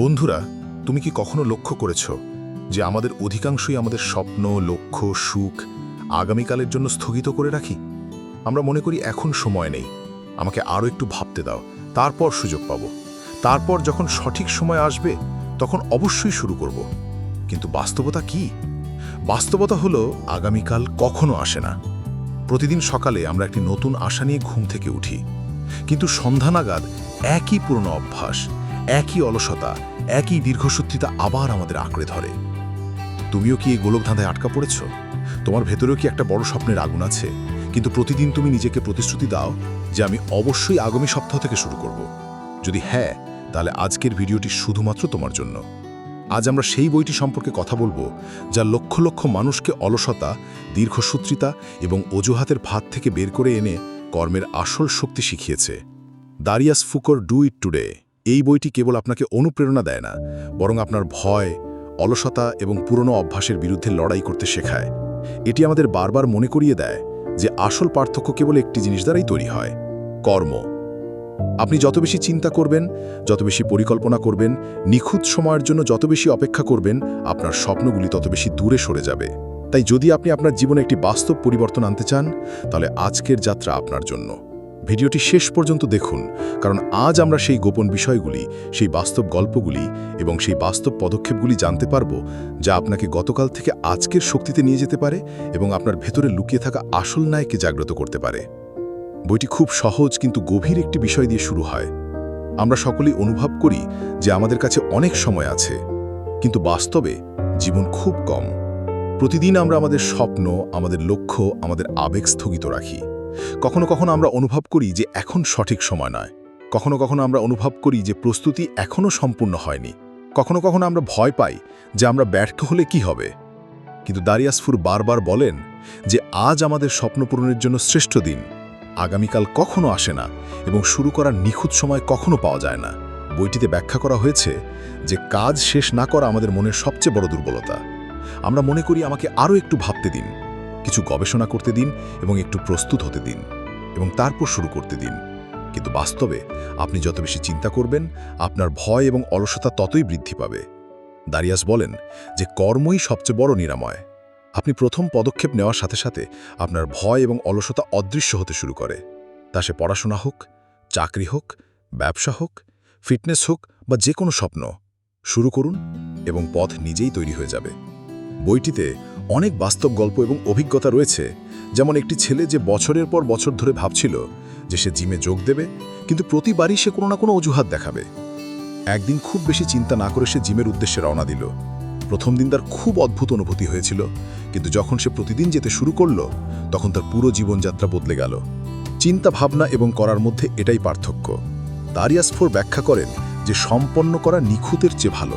বন্ধুরা, তুমি কি কখনো লক্ষ্য করেছ যে আমাদের অধিকাংশই আমাদের স্বপ্ন, লক্ষ্য, সুখ আগামীকালের জন্য স্থগিত করে রাখি? আমরা মনে করি এখন সময় নেই। আমাকে আরও একটু ভাবতে দাও, তারপর সুযোগ পাব। তারপর যখন সঠিক সময় আসবে, তখন অবশ্যই শুরু করব। কিন্তু বাস্তবতা কি? বাস্তবতা হলো, আগামীকাল কখনো আসে না। প্রতিদিন সকালে আমরা একটি নতুন আশা নিয়ে ঘুম থেকে উঠি। কিন্তু সন্ধ্যা নাগাদ একই পুরনো অভ্যাস, একই অলসতা একই দীর্ঘসূত্রিতা আবার আমাদের আঁকড়ে ধরে। তুমিও কি এই গোলকধাঁধায় আটকা পড়েছ? তোমার ভেতরেও কি একটা বড় স্বপ্নের আগুন আছে? কিন্তু প্রতিদিন তুমি নিজেকে প্রতিশ্রুতি দাও যে আমি অবশ্যই আগামী সপ্তাহ থেকে শুরু করব। যদি হ্যাঁ তাহলে আজকের ভিডিওটি শুধুমাত্র তোমার জন্য। আজ আমরা সেই বইটি সম্পর্কে কথা বলব, যা লক্ষ লক্ষ মানুষকে অলসতা, দীর্ঘসূত্রিতা এবং অজুহাতের ভাত থেকে বের করে এনে কর্মের আসল শক্তি শিখিয়েছে। Darius Foroux, do it today. এই বইটি কেবল আপনাকে অনুপ্রেরণা দেয় না, বরং আপনার ভয়, অলসতা এবং পুরনো অভ্যাসের বিরুদ্ধে লড়াই করতে শেখায়। এটি আমাদের বারবার মনে করিয়ে দেয় যে আসল পার্থক্য কেবল একটি জিনিস দ্বারাই তৈরি হয়, কর্ম। আপনি যত বেশি চিন্তা করবেন, যত বেশি পরিকল্পনা করবেন, নিখুঁত সময়ের জন্য যত বেশি অপেক্ষা করবেন, আপনার স্বপ্নগুলি তত বেশি দূরে সরে যাবে। তাই যদি আপনি আপনার জীবনে একটি বাস্তব পরিবর্তন আনতে চান, তাহলে আজকের যাত্রা আপনার জন্য। ভিডিওটি শেষ পর্যন্ত দেখুন, কারণ আজ আমরা সেই গোপন বিষয়গুলি, সেই বাস্তব গল্পগুলি এবং সেই বাস্তব পদক্ষেপগুলি জানতে পারব যা আপনাকে গতকাল থেকে আজকের শক্তিতে নিয়ে যেতে পারে এবং আপনার ভেতরে লুকিয়ে থাকা আসল ন্যায়কে জাগ্রত করতে পারে। বইটি খুব সহজ কিন্তু গভীর একটি বিষয় দিয়ে শুরু হয়। আমরা সকলেই অনুভব করি যে আমাদের কাছে অনেক সময় আছে, কিন্তু বাস্তবে জীবন খুব কম। প্রতিদিন আমরা আমাদের স্বপ্ন, আমাদের লক্ষ্য, আমাদের আবেগ স্থগিত রাখি। কখনো কখনো আমরা অনুভব করি যে এখন সঠিক সময় নয়। কখনো কখনো আমরা অনুভব করি যে প্রস্তুতি এখনও সম্পূর্ণ হয়নি। কখনো কখনো আমরা ভয় পাই যে আমরা ব্যর্থ হলে কি হবে। কিন্তু দারিয়াসফুর বারবার বলেন যে আজ আমাদের স্বপ্ন পূরণের জন্য শ্রেষ্ঠ দিন। আগামীকাল কখনো আসে না এবং শুরু করার নিখুঁত সময় কখনো পাওয়া যায় না। বইটিতে ব্যাখ্যা করা হয়েছে যে কাজ শেষ না করা আমাদের মনের সবচেয়ে বড় দুর্বলতা। আমরা মনে করি আমাকে আরও একটু ভাবতে দিন। কিছু গবেষণা করতে দিন এবং একটু প্রস্তুত হতে দিন এবং তারপর শুরু করতে দিন। কিন্তু বাস্তবে আপনি যত বেশি চিন্তা করবেন, আপনার ভয় এবং অলসতা ততই বৃদ্ধি পাবে। দারিয়াস বলেন যে, কর্মই সবচেয়ে বড় নিরাময়। আপনি প্রথম পদক্ষেপ নেওয়ার সাথে সাথে আপনার ভয় এবং অলসতা অদৃশ্য হতে শুরু করে। তা সে পড়াশোনা হোক, চাকরি হোক, ব্যবসা হোক, ফিটনেস হোক বা যে কোনো স্বপ্ন, শুরু করুন এবং পথ নিজেই তৈরি হয়ে যাবে। বইটিতে অনেক বাস্তব গল্প এবং অভিজ্ঞতা রয়েছে। যেমন একটি ছেলে যে বছরের পর বছর ধরে ভাবছিল যে সে জিমে যোগ দেবে, কিন্তু প্রতিবারই সে কোনো না কোনো অজুহাত দেখাবে। একদিন খুব বেশি চিন্তা না করে সে জিমের উদ্দেশ্যে রওনা দিল। প্রথম দিন তার খুব অদ্ভুত অনুভূতি হয়েছিল, কিন্তু যখন সে প্রতিদিন যেতে শুরু করল, তখন তার পুরো জীবনযাত্রা বদলে গেল। চিন্তা, ভাবনা এবং করার মধ্যে এটাই পার্থক্য। দারিয়াসফোর ব্যাখ্যা করেন যে সম্পন্ন করা নিখুঁতের চেয়ে ভালো,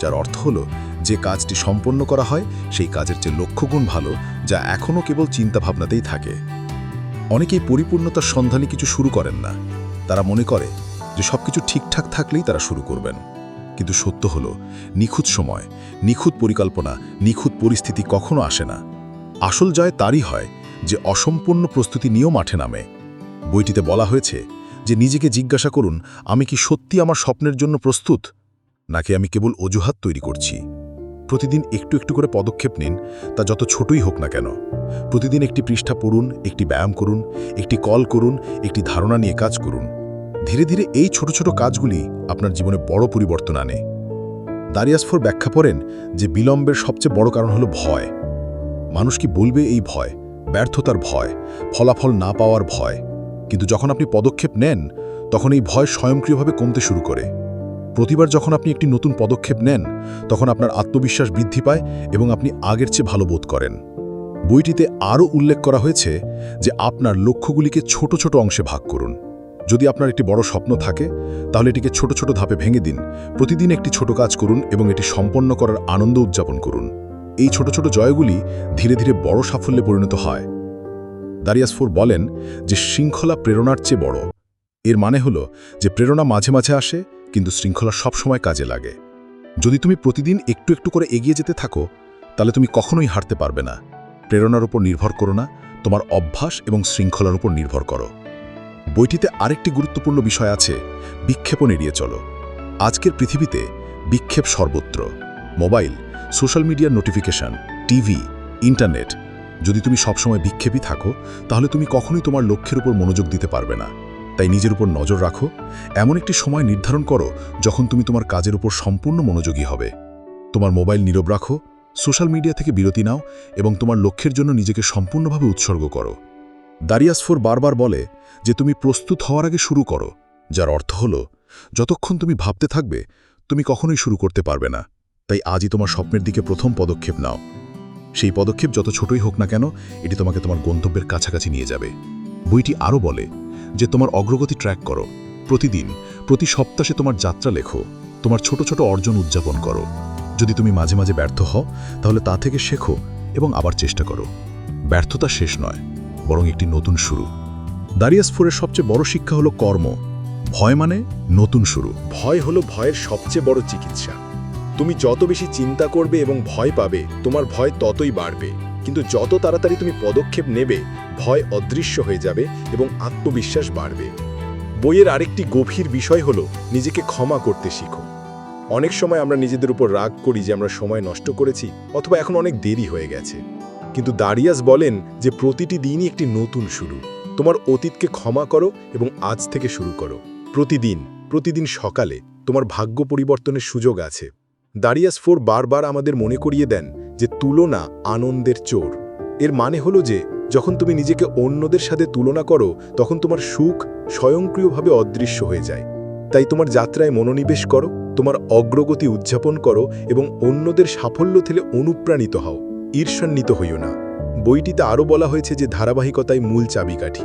যার অর্থ হলো যে কাজটি সম্পন্ন করা হয়, সেই কাজের চেয়ে লক্ষ্যগুণ ভালো, যা এখনও কেবল চিন্তাভাবনাতেই থাকে। অনেকেই পরিপূর্ণতার সন্ধানে কিছু শুরু করেন না। তারা মনে করে যে সব কিছু ঠিকঠাক থাকলেই তারা শুরু করবেন। কিন্তু সত্য হলো, নিখুঁত সময়, নিখুঁত পরিকল্পনা, নিখুঁত পরিস্থিতি কখনো আসে না। আসল জয় তারই হয় যে অসম্পূর্ণ প্রস্তুতি নিয়েও মাঠে নামে। বইটিতে বলা হয়েছে যে নিজেকে জিজ্ঞাসা করুন, আমি কি সত্যি আমার স্বপ্নের জন্য প্রস্তুত? নাকি আমি কেবল অজুহাত তৈরি করছি? প্রতিদিন একটু একটু করে পদক্ষেপ নিন, তা যত ছোটই হোক না কেন। প্রতিদিন একটি পৃষ্ঠা পড়ুন, একটি ব্যায়াম করুন, একটি কল করুন, একটি ধারণা নিয়ে কাজ করুন। ধীরে ধীরে এই ছোট ছোট কাজগুলি আপনার জীবনে বড় পরিবর্তন আনে। দারিয়াসফোর ব্যাখ্যা করেন যে বিলম্বের সবচেয়ে বড় কারণ হলো ভয়। মানুষ কি বলবে এই ভয়? ব্যর্থতার ভয়, ফলাফল না পাওয়ার ভয়। কিন্তু যখন আপনি পদক্ষেপ নেন, তখন এই ভয় স্বয়ংক্রিয়ভাবে কমতে শুরু করে। প্রতিবার যখন আপনি একটি নতুন পদক্ষেপ নেন, তখন আপনার আত্মবিশ্বাস বৃদ্ধি পায় এবং আপনি আগের চেয়ে ভালো বোধ করেন। বইটিতে আরও উল্লেখ করা হয়েছে যে আপনার লক্ষ্যগুলিকে ছোট ছোট অংশে ভাগ করুন। যদি আপনার একটি বড় স্বপ্ন থাকে, তাহলে এটিকে ছোট ছোট ধাপে ভেঙে দিন। প্রতিদিন একটি ছোট কাজ করুন এবং এটি সম্পন্ন করার আনন্দ উদযাপন করুন। এই ছোট ছোট জয়গুলি ধীরে ধীরে বড় সাফল্যে পরিণত হয়। দারিয়াসফোর বলেন যে, শৃঙ্খলা প্রেরণার চেয়ে বড়। এর মানে হলো যে, প্রেরণা মাঝে মাঝে আসে কিন্তু শৃঙ্খলা সবসময় কাজে লাগে। যদি তুমি প্রতিদিন একটু একটু করে এগিয়ে যেতে থাকো, তাহলে তুমি কখনোই হারতে পারবে না। প্রেরণার উপর নির্ভর করো না, তোমার অভ্যাস এবং শৃঙ্খলার উপর নির্ভর করো। বইটিতে আরেকটি গুরুত্বপূর্ণ বিষয় আছে, বিক্ষেপণ এড়িয়ে চলো। আজকের পৃথিবীতে বিক্ষেপ সর্বত্র। মোবাইল, সোশ্যাল মিডিয়ার নোটিফিকেশন, টিভি, ইন্টারনেট, যদি তুমি সবসময় বিক্ষেপই থাকো, তাহলে তুমি কখনোই তোমার লক্ষ্যের উপর মনোযোগ দিতে পারবে না। তাই নিজের উপর নজর রাখো। এমন একটি সময় নির্ধারণ করো যখন তুমি তোমার কাজের উপর সম্পূর্ণ মনোযোগী হবে। তোমার মোবাইল নীরব রাখো, সোশ্যাল মিডিয়া থেকে বিরতি নাও এবং তোমার লক্ষ্যের জন্য নিজেকে সম্পূর্ণভাবে উৎসর্গ করো। দারিয়াসফোর বারবার বলে যে তুমি প্রস্তুত হওয়ার আগে শুরু করো, যার অর্থ হল, যতক্ষণ তুমি ভাবতে থাকবে, তুমি কখনোই শুরু করতে পারবে না। তাই আজই তোমার স্বপ্নের দিকে প্রথম পদক্ষেপ নাও। সেই পদক্ষেপ যত ছোটই হোক না কেন, এটি তোমাকে তোমার গন্তব্যের কাছাকাছি নিয়ে যাবে। বইটি আরও বলে যে তোমার অগ্রগতি ট্র্যাক করো। প্রতিদিন, প্রতি সপ্তাহে তোমার যাত্রা লেখো। তোমার ছোট ছোট অর্জন উদযাপন করো। যদি তুমি মাঝে মাঝে ব্যর্থ হও, তাহলে তা থেকে শেখো এবং আবার চেষ্টা করো। ব্যর্থতা শেষ নয়, বরং একটি নতুন শুরু। দারিয়াস ফোরের সবচেয়ে বড় শিক্ষা হলো কর্ম। ভয় মানে নতুন শুরু। ভয় হলো ভয়ের সবচেয়ে বড় চিকিৎসা। তুমি যত বেশি চিন্তা করবে এবং ভয় পাবে, তোমার ভয় ততই বাড়বে। কিন্তু যত তাড়াতাড়ি তুমি পদক্ষেপ নেবে, ভয় অদৃশ্য হয়ে যাবে এবং আত্মবিশ্বাস বাড়বে। বইয়ের আরেকটি গভীর বিষয় হলো, নিজেকে ক্ষমা করতে শিখো। অনেক সময় আমরা নিজেদের উপর রাগ করি যে আমরা সময় নষ্ট করেছি অথবা এখন অনেক দেরি হয়ে গেছে। কিন্তু দারিয়াস বলেন যে প্রতিটি দিনই একটি নতুন শুরু। তোমার অতীতকে ক্ষমা করো এবং আজ থেকে শুরু করো। প্রতিদিন প্রতিদিন সকালে তোমার ভাগ্য পরিবর্তনের সুযোগ আছে। দারিয়াস ফোর বারবার আমাদের মনে করিয়ে দেন যে তুলনা আনন্দের চোর। এর মানে হলো যে, যখন তুমি নিজেকে অন্যদের সাথে তুলনা করো, তখন তোমার সুখ স্বয়ংক্রিয়ভাবে অদৃশ্য হয়ে যায়। তাই তোমার যাত্রায় মনোনিবেশ করো, তোমার অগ্রগতি উদযাপন করো এবং অন্যদের সাফল্য থেকে অনুপ্রাণিত হও। ঈর্ষান্বিত হইও না। বইটিতে আরও বলা হয়েছে যে ধারাবাহিকতায় মূল চাবিকাঠি।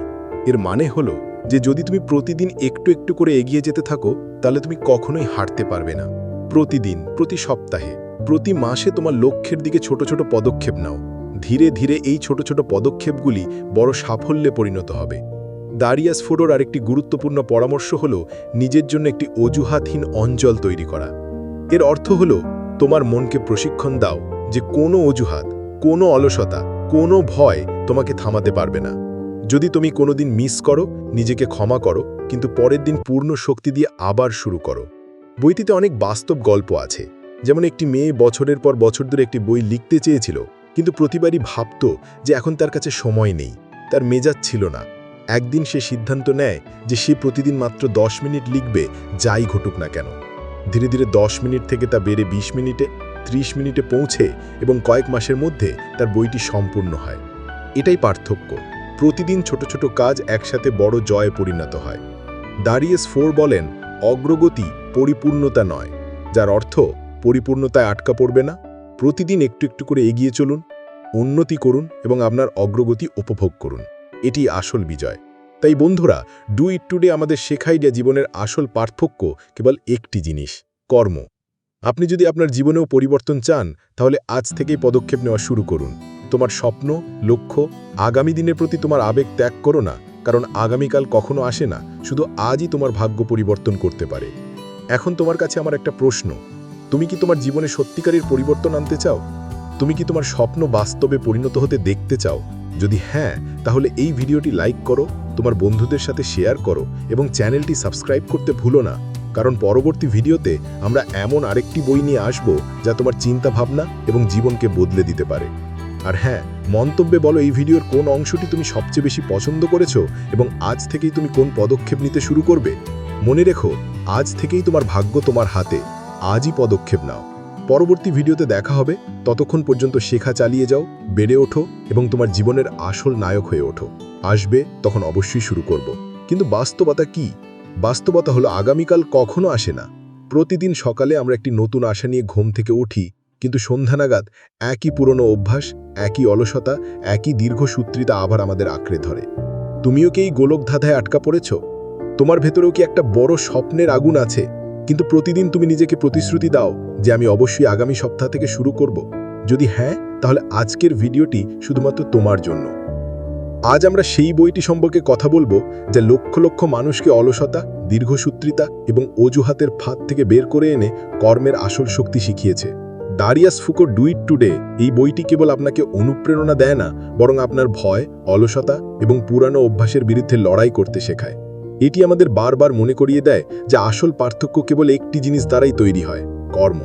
এর মানে হলো যে, যদি তুমি প্রতিদিন একটু একটু করে এগিয়ে যেতে থাকো, তাহলে তুমি কখনোই হারতে পারবে না। প্রতিদিন, প্রতি সপ্তাহে। প্রতি মাসে তোমার লক্ষ্যের দিকে ছোট ছোট পদক্ষেপ নাও। ধীরে ধীরে এই ছোট ছোট পদক্ষেপগুলি বড় সাফল্যে পরিণত হবে। দারিয়াস ফোডোর আরেকটি গুরুত্বপূর্ণ পরামর্শ হল নিজের জন্য একটি অজুহাতহীন অঞ্চল তৈরি করা। এর অর্থ হল তোমার মনকে প্রশিক্ষণ দাও যে কোনো অজুহাত, কোনো অলসতা, কোনো ভয় তোমাকে থামাতে পারবে না। যদি তুমি কোনোদিন মিস করো, নিজেকে ক্ষমা করো, কিন্তু পরের দিন পূর্ণ শক্তি দিয়ে আবার শুরু করো। বইটিতে অনেক বাস্তব গল্প আছে। যেমন একটি মেয়ে বছরের পর বছর ধরে একটি বই লিখতে চেয়েছিল, কিন্তু প্রতিবারই ভাবত যে এখন তার কাছে সময় নেই, তার মেজাজ ছিল না। একদিন সে সিদ্ধান্ত নেয় যে সে প্রতিদিন মাত্র দশ মিনিট লিখবে, যাই ঘটুক না কেন। ধীরে ধীরে দশ মিনিট থেকে তা বেড়ে ২০ মিনিটে ৩০ মিনিটে পৌঁছে এবং কয়েক মাসের মধ্যে তার বইটি সম্পূর্ণ হয়। এটাই পার্থক্য। প্রতিদিন ছোট ছোট কাজ একসাথে বড় জয়ে পরিণত হয়। দারিয়েস ফোর বলেন, অগ্রগতি পরিপূর্ণতা নয়, যার অর্থ পরিপূর্ণতায় আটকা পড়বে না। প্রতিদিন একটু একটু করে এগিয়ে চলুন, উন্নতি করুন এবং আপনার অগ্রগতি উপভোগ করুন। এটি আসল বিজয়। তাই বন্ধুরা ডু ইট টুডে আমাদের শেখাই যে জীবনের আসল পার্থক্য কেবল একটি জিনিস, কর্ম। আপনি যদি আপনার জীবনেও পরিবর্তন চান, তাহলে আজ থেকেই পদক্ষেপ নেওয়া শুরু করুন। তোমার স্বপ্ন, লক্ষ্য, আগামী দিনের প্রতি তোমার আবেগ ত্যাগ করো না, কারণ আগামীকাল কখনো আসে না, শুধু আজই তোমার ভাগ্য পরিবর্তন করতে পারে। এখন তোমার কাছে আমার একটা প্রশ্ন তুমি কি তোমার জীবনে সত্যিকারের পরিবর্তন আনতে চাও? তুমি কি তোমার স্বপ্ন বাস্তবে পরিণত হতে দেখতে চাও? যদি হ্যাঁ তাহলে এই ভিডিওটি লাইক করো, তোমার বন্ধুদের সাথে শেয়ার করো এবং চ্যানেলটি সাবস্ক্রাইব করতে ভুলো না। কারণ পরবর্তী ভিডিওতে আমরা এমন আরেকটি বই নিয়ে আসব যা তোমার চিন্তা ভাবনা এবং জীবনকে বদলে দিতে পারে। আর হ্যাঁ মন্তব্যে বলো এই ভিডিওর কোন অংশটি তুমি সবচেয়ে বেশি পছন্দ করেছ এবং আজ থেকেই তুমি কোন পদক্ষেপ নিতে শুরু করবে? মনে রেখো, আজ থেকেই তোমার ভাগ্য তোমার হাতে। আজই পদক্ষেপ নাও। পরবর্তী ভিডিওতে দেখা হবে। ততক্ষণ পর্যন্ত শেখা চালিয়ে যাও, বেড়ে ওঠো এবং তোমার জীবনের আসল নায়ক হয়ে ওঠো। আসবে, তখন অবশ্যই শুরু করব। কিন্তু বাস্তবতা কি? বাস্তবতা হলো আগামীকাল কখনো আসে না। প্রতিদিন সকালে আমরা একটি নতুন আশা নিয়ে ঘুম থেকে উঠি, কিন্তু সন্ধ্যা নাগাদ একই পুরনো অভ্যাস, একই অলসতা, একই দীর্ঘসূত্রিতা আবার আমাদের আঁকড়ে ধরে। তুমিও কি এই গোলক ধাঁধায় আটকা পড়েছ? তোমার ভেতরেও কি একটা বড় স্বপ্নের আগুন আছে? কিন্তু প্রতিদিন তুমি নিজেকে প্রতিশ্রুতি দাও যে আমি অবশ্যই আগামী সপ্তাহ থেকে শুরু করব। যদি হ্যাঁ তাহলে আজকের ভিডিওটি শুধুমাত্র তোমার জন্য। আজ আমরা সেই বইটি সম্পর্কে কথা বলব যা লক্ষ লক্ষ মানুষকে অলসতা, দীর্ঘসূত্রিতা এবং অজুহাতের ফাঁদ থেকে বের করে এনে কর্মের আসল শক্তি শিখিয়েছে। দারিয়াস ফুকো ডুইট টুডে এই বইটি কেবল আপনাকে অনুপ্রেরণা দেয় না, বরং আপনার ভয়, অলসতা এবং পুরানো অভ্যাসের বিরুদ্ধে লড়াই করতে শেখায়। এটি আমাদের বারবার মনে করিয়ে দেয় যে আসল পার্থক্য কেবল একটি জিনিস দ্বারাই তৈরি হয়, কর্ম।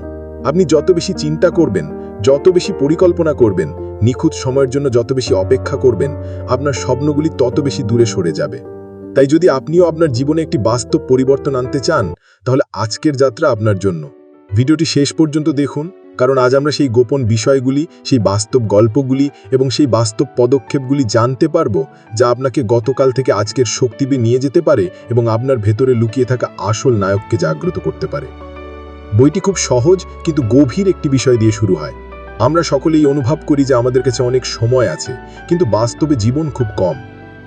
আপনি যত বেশি চিন্তা করবেন, যত বেশি পরিকল্পনা করবেন, নিখুঁত সময়ের জন্য যত বেশি অপেক্ষা করবেন, আপনার স্বপ্নগুলি তত বেশি দূরে সরে যাবে। তাই যদি আপনিও আপনার জীবনে একটি বাস্তব পরিবর্তন আনতে চান, তাহলে আজকের যাত্রা আপনার জন্য। ভিডিওটি শেষ পর্যন্ত দেখুন কারণ আজ আমরা সেই গোপন বিষয়গুলি, সেই বাস্তব গল্পগুলি এবং সেই বাস্তব পদক্ষেপগুলি জানতে পারব, যা আপনাকে গতকাল থেকে আজকের শক্তিবে নিয়ে যেতে পারে এবং আপনার ভেতরে লুকিয়ে থাকা আসল নায়ককে জাগ্রত করতে পারে। বইটি খুব সহজ কিন্তু গভীর একটি বিষয় দিয়ে শুরু হয়। আমরা সকলেই অনুভব করি যে আমাদের কাছে অনেক সময় আছে, কিন্তু বাস্তবে জীবন খুব কম।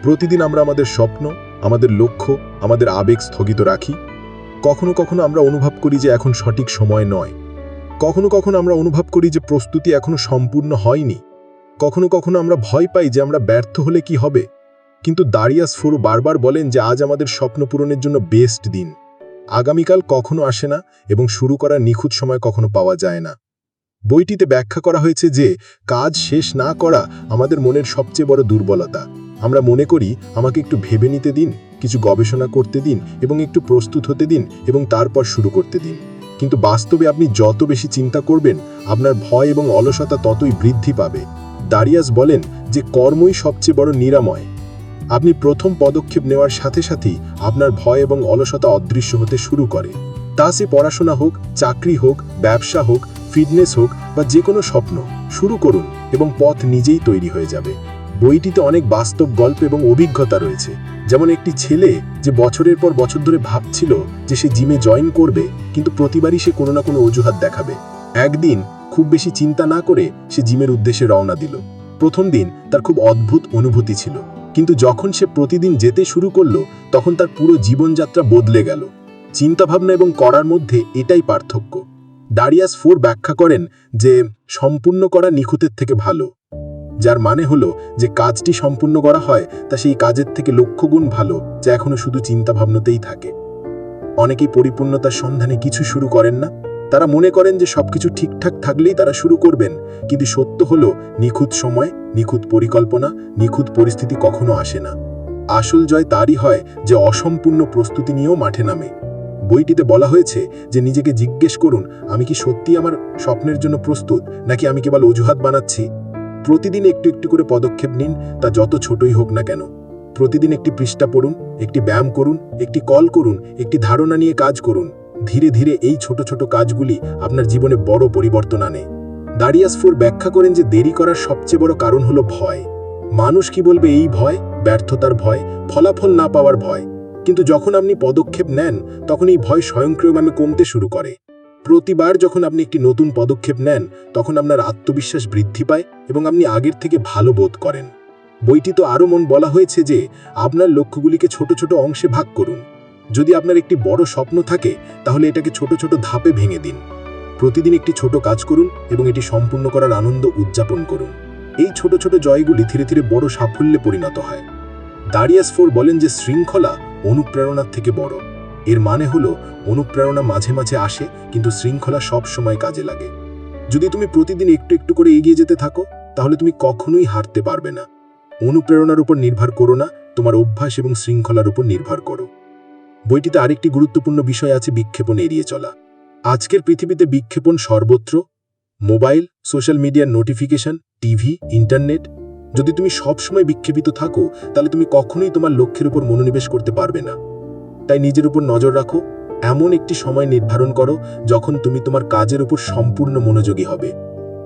প্রতিদিন আমরা আমাদের স্বপ্ন, আমাদের লক্ষ্য, আমাদের আবেগ স্থগিত রাখি। কখনো কখনো আমরা অনুভব করি যে এখন সঠিক সময় নয়। কখনো কখনো আমরা অনুভব করি যে প্রস্তুতি এখনও সম্পূর্ণ হয়নি। কখনো কখনো আমরা ভয় পাই যে আমরা ব্যর্থ হলে কি হবে। কিন্তু দারিয়াস ফুরু বারবার বলেন যে আজ আমাদের স্বপ্ন পূরণের জন্য বেস্ট দিন। আগামীকাল কখনো আসে না এবং শুরু করার নিখুঁত সময় কখনো পাওয়া যায় না। বইটিতে ব্যাখ্যা করা হয়েছে যে কাজ শেষ না করা আমাদের মনের সবচেয়ে বড় দুর্বলতা। আমরা মনে করি আমাকে একটু ভেবে নিতে দিন, কিছু গবেষণা করতে দিন এবং একটু প্রস্তুত হতে দিন এবং তারপর শুরু করতে দিন। কিন্তু বাস্তবে আপনি যত বেশি চিন্তা করবেন, আপনার ভয় এবং অলসতা ততই বৃদ্ধি পাবে। দারিয়াস বলেন যে কর্মই সবচেয়ে বড় নিরাময়। আপনি প্রথম পদক্ষেপ নেওয়ার সাথে সাথেই আপনার ভয় এবং অলসতা অদৃশ্য হতে শুরু করে। তা সে পড়াশোনা হোক, চাকরি হোক, ব্যবসা হোক, ফিটনেস হোক বা যে কোনো স্বপ্ন, শুরু করুন এবং পথ নিজেই তৈরি হয়ে যাবে। বইটিতে অনেক বাস্তব গল্প এবং অভিজ্ঞতা রয়েছে। যেমন একটি ছেলে যে বছরের পর বছর ধরে ভাবছিল যে সে জিমে জয়েন করবে, কিন্তু প্রতিবারই সে কোনো না কোনো অজুহাত দেখাবে। একদিন খুব বেশি চিন্তা না করে সে জিমের উদ্দেশ্যে রওনা দিল। প্রথম দিন তার খুব অদ্ভুত অনুভূতি ছিল, কিন্তু যখন সে প্রতিদিন যেতে শুরু করল, তখন তার পুরো জীবনযাত্রা বদলে গেল। চিন্তাভাবনা এবং করার মধ্যে এটাই পার্থক্য। ডারিয়াস ফোর ব্যাখ্যা করেন যে, সম্পূর্ণ করা নিখুঁতের থেকে ভালো। যার মানে হলো যে কাজটি সম্পূর্ণ করা হয়, তা সেই কাজের থেকে লক্ষ্যগুণ ভালো, যা এখনও শুধু চিন্তাভাবনাতেই থাকে। অনেকেই পরিপূর্ণতার সন্ধানে কিছু শুরু করেন না। তারা মনে করেন যে সবকিছু ঠিকঠাক থাকলেই তারা শুরু করবেন। কিন্তু সত্য হলো, নিখুঁত সময়, নিখুঁত পরিকল্পনা, নিখুঁত পরিস্থিতি কখনো আসে না। আসল জয় তারই হয় যে অসম্পূর্ণ প্রস্তুতি নিয়েও মাঠে নামে। বইটিতে বলা হয়েছে যে নিজেকে জিজ্ঞেস করুন, আমি কি সত্যি আমার স্বপ্নের জন্য প্রস্তুত, নাকি আমি কেবল অজুহাত বানাচ্ছি? প্রতিদিন একটু একটু করে পদক্ষেপ নিন, তা যত ছোটই হোক না কেন। প্রতিদিন একটি পৃষ্ঠা পড়ুন, একটি ব্যায়াম করুন, একটি কল করুন, একটি ধারণা নিয়ে কাজ করুন। ধীরে ধীরে এই ছোট ছোট কাজগুলি আপনার জীবনে বড় পরিবর্তন আনে। দারিয়াস ফোর ব্যাখ্যা করেন যে দেরি করার সবচেয়ে বড় কারণ হলো ভয়। মানুষ কি বলবে এই ভয়? ব্যর্থতার ভয়, ফলাফল না পাওয়ার ভয়। কিন্তু যখন আপনি পদক্ষেপ নেন, তখন এই ভয় স্বয়ংক্রিয়ভাবে কমতে শুরু করে। প্রতিবার যখন আপনি একটি নতুন পদক্ষেপ নেন, তখন আপনার আত্মবিশ্বাস বৃদ্ধি পায় এবং আপনি আগের থেকে ভালো বোধ করেন। বইটি তো আরও মন বলা হয়েছে যে, আপনার লক্ষ্যগুলিকে ছোট ছোট অংশে ভাগ করুন। যদি আপনার একটি বড় স্বপ্ন থাকে, তাহলে এটাকে ছোট ছোট ধাপে ভেঙে দিন। প্রতিদিন একটি ছোট কাজ করুন এবং এটি সম্পূর্ণ করার আনন্দ উদযাপন করুন। এই ছোট ছোট জয়গুলি ধীরে ধীরে বড় সাফল্যে পরিণত হয়। দারিয়াস ফোর বলেন যে, শৃঙ্খলা অনুপ্রেরণার থেকে বড়। এর মানে হলো অনুপ্রেরণা মাঝে মাঝে আসে, কিন্তু শৃঙ্খলা সব সময় কাজে লাগে। যদি তুমি প্রতিদিন একটু একটু করে এগিয়ে যেতে থাকো, তাহলে তুমি কখনোই হারতে পারবে না। অনুপ্রেরণার উপর নির্ভর করো না, তোমার অভ্যাস এবং শৃঙ্খলার উপর নির্ভর করো। বইটিতে আরেকটি গুরুত্বপূর্ণ বিষয় আছে বিক্ষেপণ এড়িয়ে চলা। আজকের পৃথিবীতে বিক্ষেপণ সর্বত্র, মোবাইল, সোশ্যাল মিডিয়ার নোটিফিকেশন, টিভি, ইন্টারনেট, যদি তুমি সবসময় বিক্ষেপিত থাকো, তাহলে তুমি কখনোই তোমার লক্ষ্যের উপর মনোনিবেশ করতে পারবে না। তাই নিজের উপর নজর রাখো। এমন একটি সময় নির্ধারণ করো যখন তুমি তোমার কাজের উপর সম্পূর্ণ মনোযোগী হবে।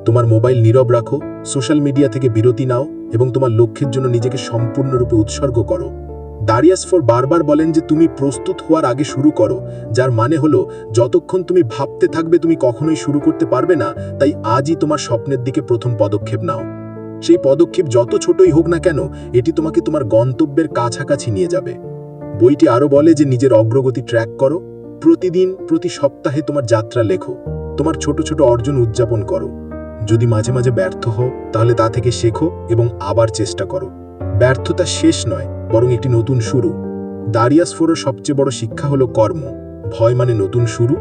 তোমার মোবাইল নীরব রাখো, সোশ্যাল মিডিয়া থেকে বিরতি নাও এবং তোমার লক্ষ্যের জন্য নিজেকে সম্পূর্ণরূপে উৎসর্গ করো। দারিয়াস ফোর বারবার বলেন যে তুমি প্রস্তুত হওয়ার আগে শুরু করো, যার মানে হলো, যতক্ষণ তুমি ভাবতে থাকবে তুমি কখনোই শুরু করতে পারবে না, তাই আজই তোমার স্বপ্নের দিকে প্রথম পদক্ষেপ নাও। সেই পদক্ষেপ যত ছোটই হোক না কেন, এটি তোমাকে তোমার গন্তব্যের কাছাকাছি নিয়ে যাবে। বইটি আরও বলে যে নিজের অগ্রগতি ট্র্যাক করো। প্রতিদিন, প্রতি সপ্তাহে তোমার যাত্রা লেখো। তোমার ছোট ছোট অর্জন উদযাপন করো। যদি মাঝে মাঝে ব্যর্থ হও, তাহলে তা থেকে শেখো এবং আবার চেষ্টা করো। ব্যর্থতা শেষ নয়, বরং একটি নতুন শুরু। দারিয়াস ফোরো সবচেয়ে বড় শিক্ষা হলো কর্ম। ভয় মানে নতুন শুরু।